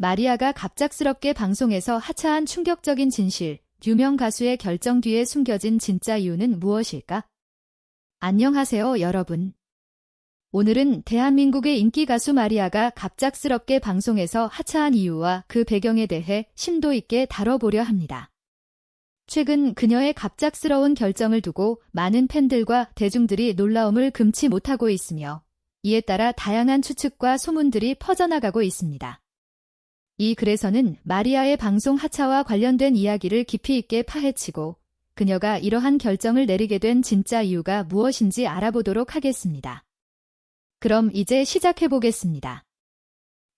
마리아가 갑작스럽게 방송에서 하차한 충격적인 진실, 유명 가수의 결정 뒤에 숨겨진 진짜 이유는 무엇일까? 안녕하세요, 여러분. 오늘은 대한민국의 인기 가수 마리아가 갑작스럽게 방송에서 하차한 이유와 그 배경에 대해 심도 있게 다뤄보려 합니다. 최근 그녀의 갑작스러운 결정을 두고 많은 팬들과 대중들이 놀라움을 금치 못하고 있으며 이에 따라 다양한 추측과 소문들이 퍼져나가고 있습니다. 이 글에서는 마리아의 방송 하차와 관련된 이야기를 깊이 있게 파헤치고 그녀가 이러한 결정을 내리게 된 진짜 이유가 무엇인지 알아보도록 하겠습니다. 그럼 이제 시작해 보겠습니다.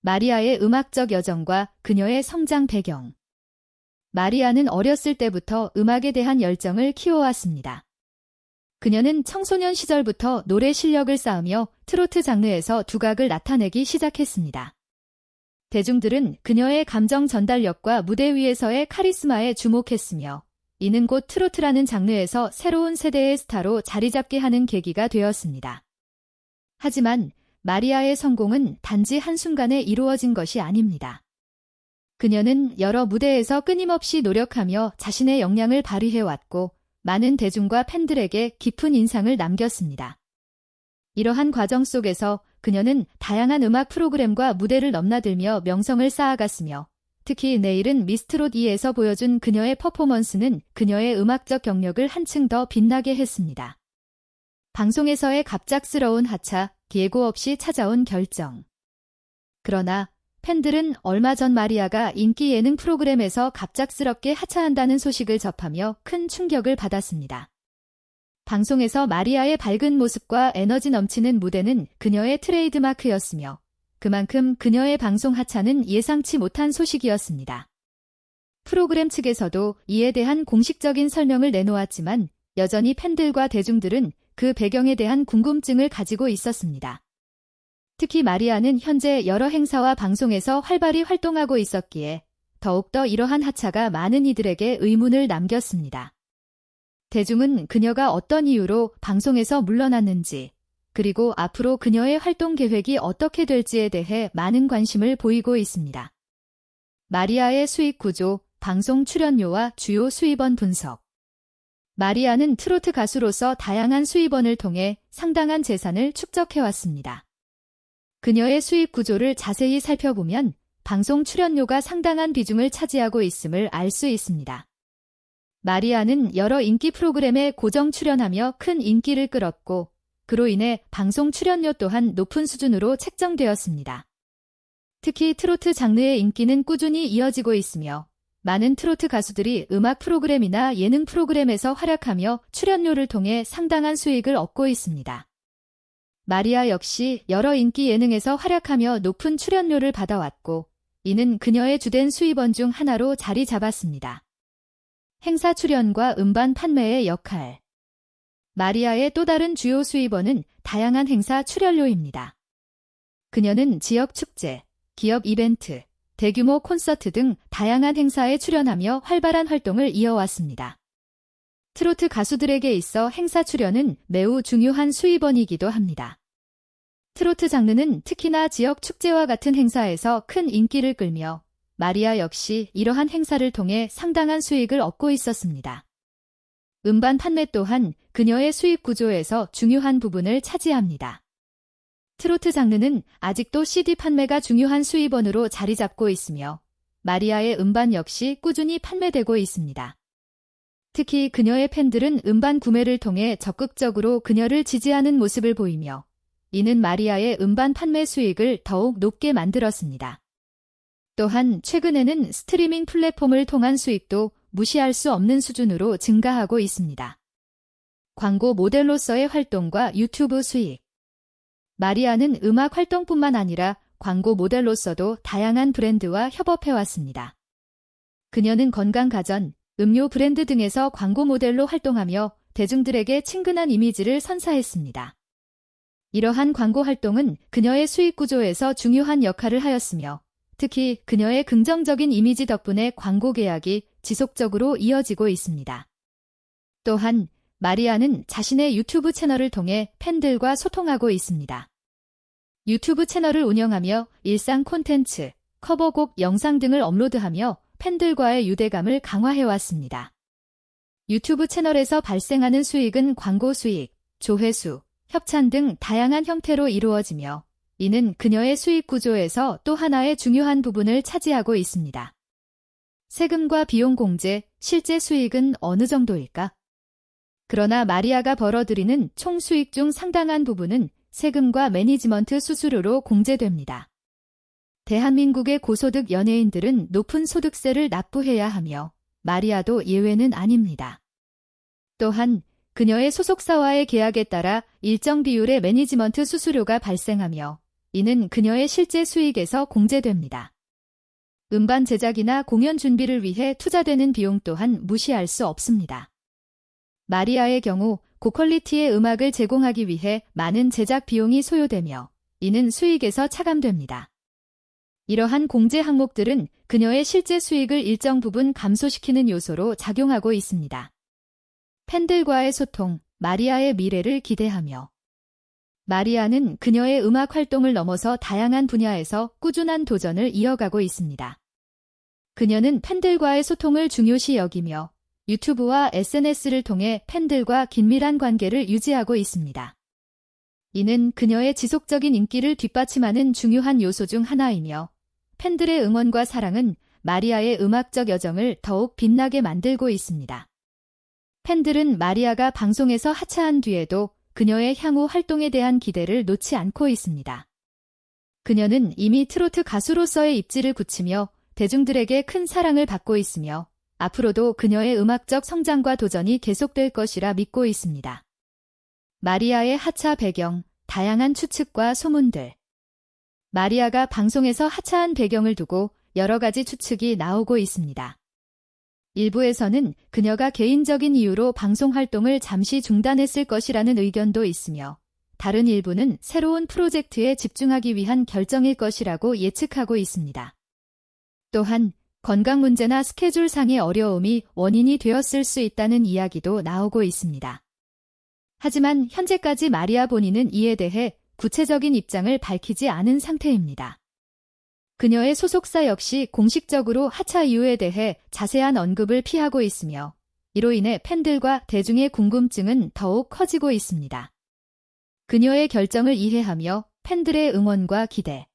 마리아의 음악적 여정과 그녀의 성장 배경. 마리아는 어렸을 때부터 음악에 대한 열정을 키워왔습니다. 그녀는 청소년 시절부터 노래 실력을 쌓으며 트로트 장르에서 두각을 나타내기 시작했습니다. 대중들은 그녀의 감정 전달력과 무대 위에서의 카리스마에 주목했으며 이는 곧 트로트라는 장르에서 새로운 세대의 스타로 자리 잡게 하는 계기가 되었습니다. 하지만 마리아의 성공은 단지 한순간에 이루어진 것이 아닙니다. 그녀는 여러 무대에서 끊임없이 노력하며 자신의 역량을 발휘해왔고 많은 대중과 팬들에게 깊은 인상을 남겼습니다. 이러한 과정 속에서 그녀는 다양한 음악 프로그램과 무대를 넘나들며 명성을 쌓아갔으며 특히 내일은 미스트롯 2에서 보여준 그녀의 퍼포먼스는 그녀의 음악적 경력을 한층 더 빛나게 했습니다. 방송에서의 갑작스러운 하차, 예고 없이 찾아온 결정. 그러나 팬들은 얼마 전 마리아가 인기 예능 프로그램에서 갑작스럽게 하차한다는 소식을 접하며 큰 충격을 받았습니다. 방송에서 마리아의 밝은 모습과 에너지 넘치는 무대는 그녀의 트레이드마크였으며 그만큼 그녀의 방송 하차는 예상치 못한 소식이었습니다. 프로그램 측에서도 이에 대한 공식적인 설명을 내놓았지만 여전히 팬들과 대중들은 그 배경에 대한 궁금증을 가지고 있었습니다. 특히 마리아는 현재 여러 행사와 방송에서 활발히 활동하고 있었기에 더욱더 이러한 하차가 많은 이들에게 의문을 남겼습니다. 대중은 그녀가 어떤 이유로 방송에서 물러났는지, 그리고 앞으로 그녀의 활동 계획이 어떻게 될지에 대해 많은 관심을 보이고 있습니다. 마리아의 수익 구조, 방송 출연료와 주요 수입원 분석. 마리아는 트로트 가수로서 다양한 수입원을 통해 상당한 재산을 축적해왔습니다. 그녀의 수익 구조를 자세히 살펴보면 방송 출연료가 상당한 비중을 차지하고 있음을 알 수 있습니다. 마리아는 여러 인기 프로그램에 고정 출연하며 큰 인기를 끌었고 그로 인해 방송 출연료 또한 높은 수준으로 책정되었습니다. 특히 트로트 장르의 인기는 꾸준히 이어지고 있으며 많은 트로트 가수들이 음악 프로그램이나 예능 프로그램에서 활약하며 출연료를 통해 상당한 수익을 얻고 있습니다. 마리아 역시 여러 인기 예능에서 활약하며 높은 출연료를 받아왔고 이는 그녀의 주된 수입원 중 하나로 자리 잡았습니다. 행사 출연과 음반 판매의 역할 마리아의 또 다른 주요 수입원은 다양한 행사 출연료입니다. 그녀는 지역 축제, 기업 이벤트, 대규모 콘서트 등 다양한 행사에 출연하며 활발한 활동을 이어왔습니다. 트로트 가수들에게 있어 행사 출연은 매우 중요한 수입원이기도 합니다. 트로트 장르는 특히나 지역 축제와 같은 행사에서 큰 인기를 끌며 마리아 역시 이러한 행사를 통해 상당한 수익을 얻고 있었습니다. 음반 판매 또한 그녀의 수익 구조에서 중요한 부분을 차지합니다. 트로트 장르는 아직도 CD 판매가 중요한 수입원으로 자리 잡고 있으며 마리아의 음반 역시 꾸준히 판매되고 있습니다. 특히 그녀의 팬들은 음반 구매를 통해 적극적으로 그녀를 지지하는 모습을 보이며 이는 마리아의 음반 판매 수익을 더욱 높게 만들었습니다. 또한 최근에는 스트리밍 플랫폼을 통한 수익도 무시할 수 없는 수준으로 증가하고 있습니다. 광고 모델로서의 활동과 유튜브 수익 마리아는 음악 활동뿐만 아니라 광고 모델로서도 다양한 브랜드와 협업해왔습니다. 그녀는 건강 가전, 음료 브랜드 등에서 광고 모델로 활동하며 대중들에게 친근한 이미지를 선사했습니다. 이러한 광고 활동은 그녀의 수익 구조에서 중요한 역할을 하였으며 특히 그녀의 긍정적인 이미지 덕분에 광고 계약이 지속적으로 이어지고 있습니다. 또한 마리아는 자신의 유튜브 채널을 통해 팬들과 소통하고 있습니다. 유튜브 채널을 운영하며 일상 콘텐츠, 커버곡 영상 등을 업로드하며 팬들과의 유대감을 강화해왔습니다. 유튜브 채널에서 발생하는 수익은 광고 수익, 조회수, 협찬 등 다양한 형태로 이루어지며 이는 그녀의 수익 구조에서 또 하나의 중요한 부분을 차지하고 있습니다. 세금과 비용 공제, 실제 수익은 어느 정도일까? 그러나 마리아가 벌어들이는 총 수익 중 상당한 부분은 세금과 매니지먼트 수수료로 공제됩니다. 대한민국의 고소득 연예인들은 높은 소득세를 납부해야 하며 마리아도 예외는 아닙니다. 또한 그녀의 소속사와의 계약에 따라 일정 비율의 매니지먼트 수수료가 발생하며 이는 그녀의 실제 수익에서 공제됩니다. 음반 제작이나 공연 준비를 위해 투자되는 비용 또한 무시할 수 없습니다. 마리아의 경우 고퀄리티의 음악을 제공하기 위해 많은 제작 비용이 소요되며 이는 수익에서 차감됩니다. 이러한 공제 항목들은 그녀의 실제 수익을 일정 부분 감소시키는 요소로 작용하고 있습니다. 팬들과의 소통, 마리아의 미래를 기대하며 마리아는 그녀의 음악 활동을 넘어서 다양한 분야에서 꾸준한 도전을 이어가고 있습니다. 그녀는 팬들과의 소통을 중요시 여기며 유튜브와 SNS를 통해 팬들과 긴밀한 관계를 유지하고 있습니다. 이는 그녀의 지속적인 인기를 뒷받침하는 중요한 요소 중 하나이며 팬들의 응원과 사랑은 마리아의 음악적 여정을 더욱 빛나게 만들고 있습니다. 팬들은 마리아가 방송에서 하차한 뒤에도 그녀의 향후 활동에 대한 기대를 놓지 않고 있습니다. 그녀는 이미 트로트 가수로서의 입지를 굳히며 대중들에게 큰 사랑을 받고 있으며 앞으로도 그녀의 음악적 성장과 도전이 계속될 것이라 믿고 있습니다. 마리아의 하차 배경, 다양한 추측과 소문들. 마리아가 방송에서 하차한 배경을 두고 여러 가지 추측이 나오고 있습니다. 일부에서는 그녀가 개인적인 이유로 방송 활동을 잠시 중단했을 것이라는 의견도 있으며 다른 일부는 새로운 프로젝트에 집중하기 위한 결정일 것이라고 예측하고 있습니다. 또한 건강 문제나 스케줄 상의 어려움이 원인이 되었을 수 있다는 이야기도 나오고 있습니다. 하지만 현재까지 마리아 본인은 이에 대해 구체적인 입장을 밝히지 않은 상태입니다. 그녀의 소속사 역시 공식적으로 하차 이유에 대해 자세한 언급을 피하고 있으며 이로 인해 팬들과 대중의 궁금증은 더욱 커지고 있습니다. 그녀의 결정을 이해하며 팬들의 응원과 기대,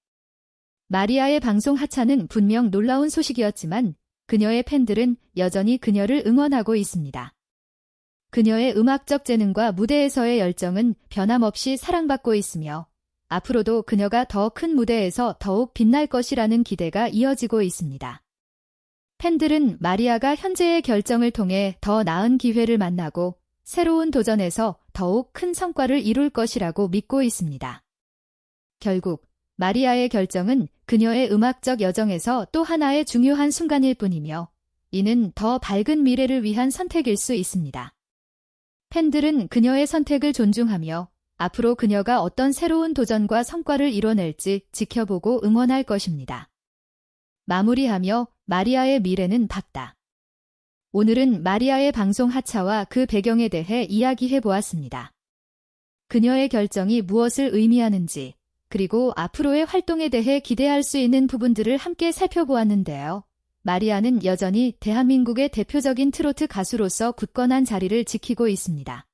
마리아의 방송 하차는 분명 놀라운 소식이었지만 그녀의 팬들은 여전히 그녀를 응원하고 있습니다. 그녀의 음악적 재능과 무대에서의 열정은 변함없이 사랑받고 있으며 앞으로도 그녀가 더 큰 무대에서 더욱 빛날 것이라는 기대가 이어지고 있습니다. 팬들은 마리아가 현재의 결정을 통해 더 나은 기회를 만나고 새로운 도전에서 더욱 큰 성과를 이룰 것이라고 믿고 있습니다. 결국 마리아의 결정은 그녀의 음악적 여정에서 또 하나의 중요한 순간일 뿐이며 이는 더 밝은 미래를 위한 선택일 수 있습니다. 팬들은 그녀의 선택을 존중하며 앞으로 그녀가 어떤 새로운 도전과 성과를 이뤄낼지 지켜보고 응원할 것입니다. 마무리하며 마리아의 미래는 밝다. 오늘은 마리아의 방송 하차와 그 배경에 대해 이야기해 보았습니다. 그녀의 결정이 무엇을 의미하는지, 그리고 앞으로의 활동에 대해 기대할 수 있는 부분들을 함께 살펴보았는데요. 마리아는 여전히 대한민국의 대표적인 트로트 가수로서 굳건한 자리를 지키고 있습니다.